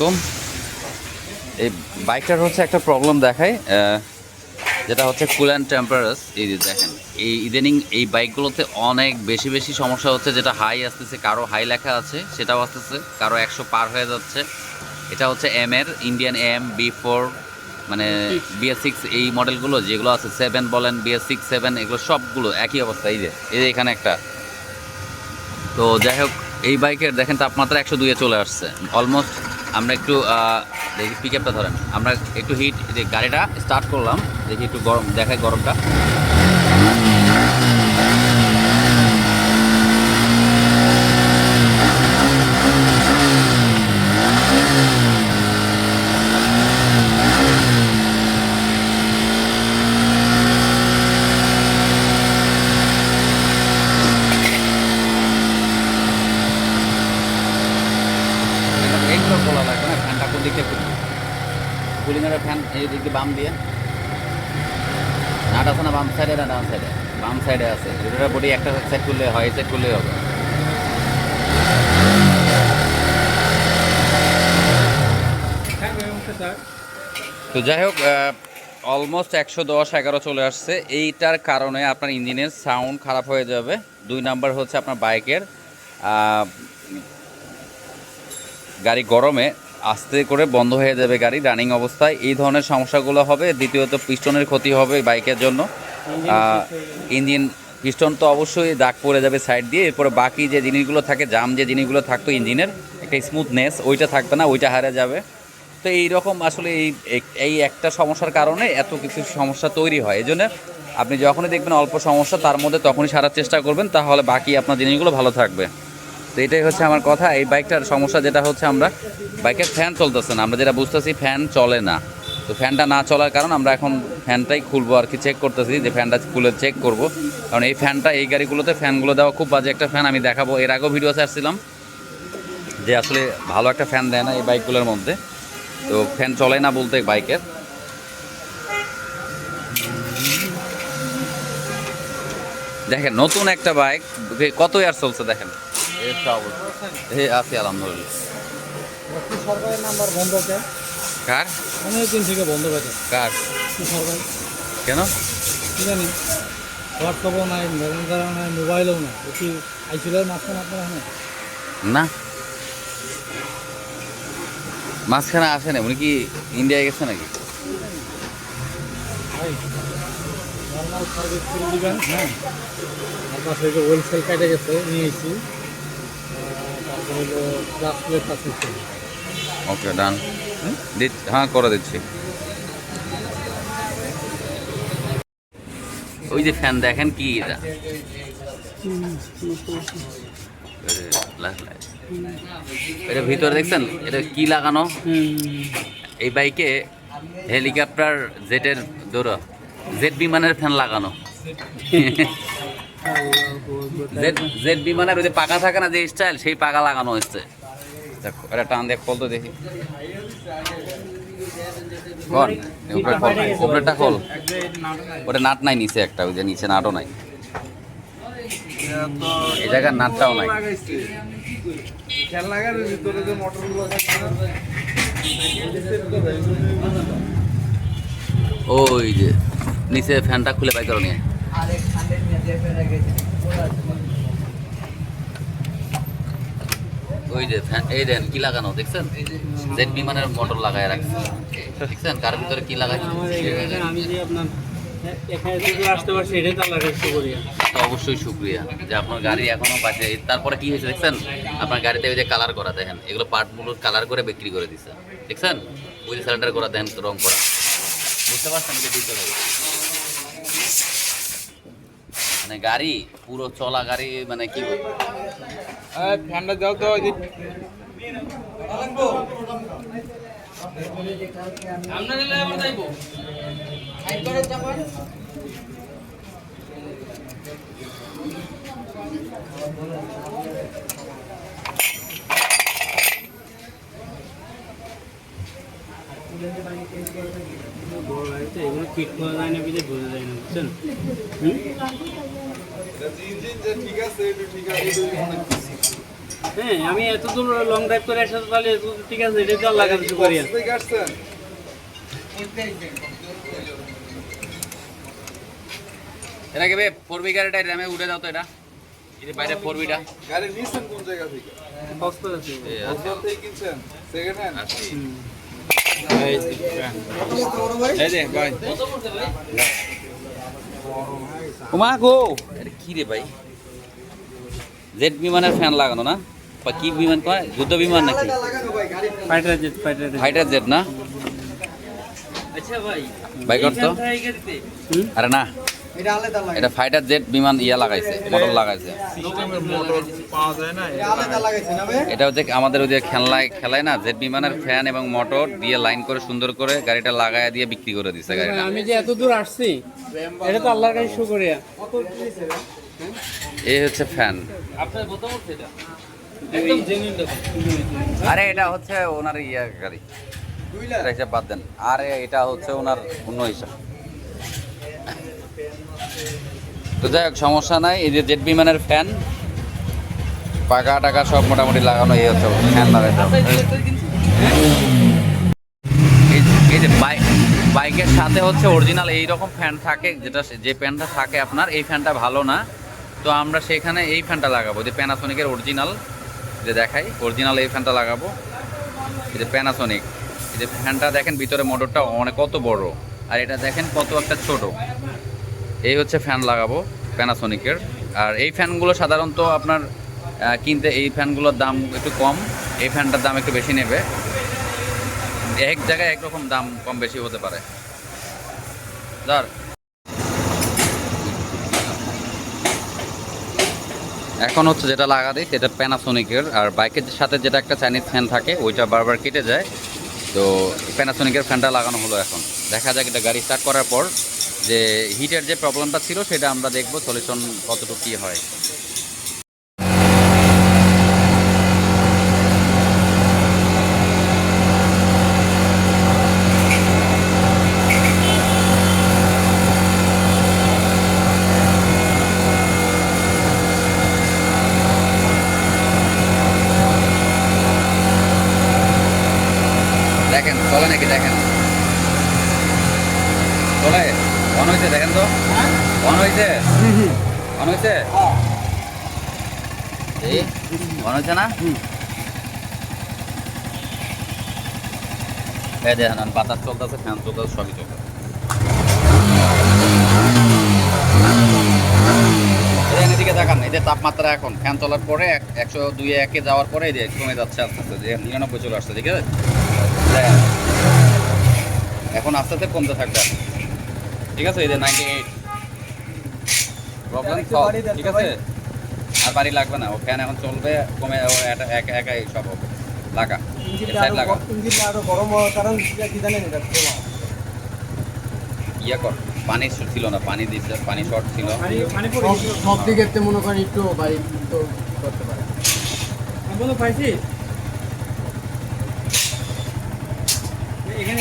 কম এই বাইকটার হচ্ছে একটা প্রবলেম দেখায় যেটা হচ্ছে কুল অ্যান্ড টেম্পারেস এই যে দেখেন, এই ইদানিং এই বাইকগুলোতে অনেক বেশি বেশি সমস্যা হচ্ছে, যেটা হাই আসতেছে, কারও হাই লেখা আছে, সেটাও আসতেছে, কারও একশো পার হয়ে যাচ্ছে। এটা হচ্ছে এম এর ইন্ডিয়ান এম বি ফোর মানে বিএস সিক্স এই মডেলগুলো যেগুলো আছে সেভেন বলেন বিএস সিক্স সেভেন এগুলো সবগুলো একই অবস্থা। এই যে এই যে এখানে একটা। তো যাই হোক, এই বাইকের, দেখেন তাপমাত্রা একশো দুইয়ে চলে আসছে। অলমোস্ট আমরা একটু দেখি পিক আপটা ধরেন। আমরা একটু হিট যে গাড়িটা স্টার্ট করলাম, দেখি একটু গরম দেখায় গরমটা এইগুলো বলা লাগবে না ফ্যানটা কোন দিকে কুলিংয়ের দিকে বাম দিয়ে? নাট আছে না, বাম সাইডে না, ডান সাইডে বাম সাইডে আছে। দুটোটা বডি একটা সেট করলে হয় সেট করলেই হবে। তো যাই হোক অলমোস্ট একশো দশ, এগারো চলে আসছে। এইটার কারণে আপনার ইঞ্জিনের সাউন্ড খারাপ হয়ে যাবে। দুই নাম্বার হচ্ছে আপনার বাইকের গাড়ি গরমে আস্তে করে বন্ধ হয়ে যাবে গাড়ি রানিং অবস্থায়। এই ধরনের সমস্যাগুলো হবে। দ্বিতীয়ত পিস্টনের ক্ষতি হবে বাইকের জন্য। ইঞ্জিন পিস্টন তো অবশ্যই দাগ পড়ে যাবে সাইড দিয়ে। এরপরে বাকি যে জিনিসগুলো থাকে জাম যে জিনিসগুলো থাকতো ইঞ্জিনের একটা স্মুথনেস ওইটা থাকবে না ওইটা হারে যাবে। তো এই রকম আসলে এই এই একটা সমস্যার কারণে এত কিছু সমস্যা তৈরি হয়। এই জন্য আপনি যখনই দেখবেন অল্প সমস্যা তার মধ্যে তখনই সারার চেষ্টা করবেন। তাহলে বাকি আপনার জিনিসগুলো ভালো থাকবে। তো এটাই হচ্ছে আমার কথা। এই বাইকটার সমস্যা যেটা হচ্ছে আমরা, বাইকের ফ্যান চলতেছে না। আমরা যেটা বুঝতেছি ফ্যান চলে না। তো ফ্যানটা না চলার কারণ আমরা এখন ফ্যানটাই খুলবো আর কি চেক করতেছি যে ফ্যানটা খুলে চেক করব। কারণ এই ফ্যানটা এই গাড়িগুলোতে ফ্যানগুলো দেওয়া খুব বাজে একটা ফ্যান আমি দেখাবো। এর আগেও ভিডিও আসছিলাম যে আসলে ভালো একটা ফ্যান দেয় না এই বাইকগুলোর মধ্যে। তো ফ্যান চলে না বলতে বাইকের। দেখেন, নতুন একটা বাইক কত ইয়ার চলছে দেখেন। এই আছে আলহামদুলিল্লাহ। সরকারের নাম্বার বন্ধ আছে? কার? অনেক দিন থেকে বন্ধ আছে। কার? কি সরকার? কেন? কি জানি। হোয়াটসঅ্যাপও নাই মেসেঞ্জারও নাই মোবাইলও মাঝখানে আপনার না। মাঝখানে আসে না উনি কি ইন্ডিয়ায় গেছে নাকি? ভাই নর্মাল সার্ভিস করে দিবেন হ্যাঁ। আপনার সেই যে ওয়েল সেল কেটে গেছে নিয়ে এসেছি তারপরে হলো ক্লাস প্লেট আছে ওকে ডান হ্যাঁ করে দিচ্ছি। ওই যে ফ্যান দেখেন কি এটা। এটা ভিতরে দেখছেন? এটা কি লাগানো? এই বাইকে হেলিকপ্টার, জেটের দৌড় জেট বিমানের ফ্যান লাগানো। জেট বিমানের ওই যে পাকা থাকে না যে স্টাইল সেই পাকা লাগানো হচ্ছে দেখো, এটা টান দেখ খোল তো দেখি। উপরে খোল ওটা নাট নাই নিচে একটা, ওই যে নিচে নাটও নাই। এই জায়গার নাটটাও নাই। ওই যে, নিচে ফ্যানটা খুলে বাই করো নিয়ে। ওই যে এই দেন, কি লাগানো, দেখছেন? জেট বিমানের মোটর লাগায় রাখছে। দেখছেন? কার ভিতরে কি অবশ্যই শুক্রিয়া যে আপনার গাড়ি এখনও পাশে তারপরে কি হয়েছে, দেখছেন? আপনার গাড়িতে ওই যে কালার করা, দেখেন? এগুলো পার্টগুলো কালার করে বিক্রি করে দিচ্ছে দেখছেন? ওই সিলিন্ডার করা, দেখেন, রং করা। বুঝতে পারছেন? মানে গাড়ি পুরো চলা গাড়ি মানে কি ঠান্ডা যাও তো বড় গাড়িতে এগুলো ফিট করা যায় না বিদে বোঝা যায় না বুঝছেন? হ্যাঁ আমি এত দূর লং ড্রাইভ করে ঠিক আছে এটা এটা কি ফোর বি গাড়িটা র্যামে উঠে দাও তো এটা। এই বাইরে ফোর বিটা গাড়ি নিয়েছেন কোন জায়গা থেকে? কক্সবাজার আছে। কোথাও থেকে কিনছেন? সেকেন্ড হ্যান্ড ওমা গো এটা কি রে ভাই? জেট বিমানের ফ্যান লাগানো না? বা কি বিমান কয়? যুদ্ধ বিমান নাকি? ফাইটার জেট ফাইটার জেট না? আচ্ছা ভাই ভাই কর আরে না। এটা ফাইটার জেট বিমান ইয়া লাগাইছে মোটর লাগাইছে। এটা হচ্ছে আমাদের ওই যে খেলনায় খেলায় না জেট বিমানের ফ্যান এবং মোটর দিয়ে লাইন করে সুন্দর করে গাড়িটা লাগায় দিয়ে বিক্রি করে দিছে গাড়িটা। আমি যে এত দূর আসছি এটা তো আল্লাহর কাছে শুকরিয়া। এই হচ্ছে ফ্যান আপনার কত এটা? আরে এটা হচ্ছে ওনার ইয়া গাড়ি। এটা হিসাব বাদ দেন। আরে এটা হচ্ছে ওনার অন্য হিসাব। তো যাই হোক, সমস্যা নাই। এই যে জেট বিমানের ফ্যান পাকা টাকা সব মোটামুটি লাগানো এই হচ্ছে ফ্যান। এই যে- বাইক বাইকের সাথে হচ্ছে অরিজিনাল এই রকম ফ্যান থাকে, যেটা যে ফ্যানটা থাকে আপনার, এই ফ্যানটা ভালো না। তো আমরা সেখানে এই ফ্যানটা লাগাবো, যে প্যানাসোনিকের অরিজিনাল যে দেখাই অরিজিনাল এই ফ্যানটা লাগাবো। এই যে প্যানাসোনিক এই যে ফ্যানটা দেখেন ভিতরে মোটরটা অনেক, কত বড়। আর এটা দেখেন কত একটা ছোট। এই হচ্ছে ফ্যান লাগাবো প্যানাসোনিকের আর এই ফ্যানগুলো সাধারণত আপনার কিনতে এই ফ্যানগুলোর দাম একটু কম, এই ফ্যানটার দাম একটু বেশি নেবে। এক জায়গায় একরকম দাম কম বেশি হতে পারে। ধর। এখন হচ্ছে যেটা লাগা দিই, সেটা প্যানাসোনিকের আর বাইকের সাথে যেটা একটা চাইনিজ ফ্যান থাকে, ওইটা বারবার কেটে যায়। তো প্যানাসোনিকের ফ্যানটা লাগানো হলো এখন। দেখা যাক এটা গাড়ি স্টার্ট করার পর যে হিটের যে প্রবলেমটা ছিল, সেটা আমরা দেখব সলিউশন কতটুকু কী হয়। দেখেন, চলে নাকি দেখেন? চলে? অন হয়েছে দেখেন তো। অন হয়েছে অন হয়েছে অন হয়েছে না? চলতেছে, ফ্যান চলতেছে, সবই চলতেছে। দেখান এই যে তাপমাত্রা এখন। ফ্যান চলার পরে এক- একশো দুই একে যাওয়ার পরে এই যে কমে যাচ্ছে আস্তে আস্তে নিরানব্বই চলে আসছে, ঠিক আছে? এখন আস্তে আস্তে কমতে থাকবে। ঠিক আছে এই যে নাইনটি এইট প্রবলেম সলভ ঠিক আছে? আর বাড়ি লাগবে না ও ফ্যান এখন চলবে কমে ও এটা এক একাই সব হবে। লাগা সাইড লাগা। ইয়ে কর পানি ছিল না পানি দিচ্ছে পানি শর্ট ছিল। সব দিকের তে মনে করেন একটু বাইক তো করতে পারে। বলো পাইছি? এখানে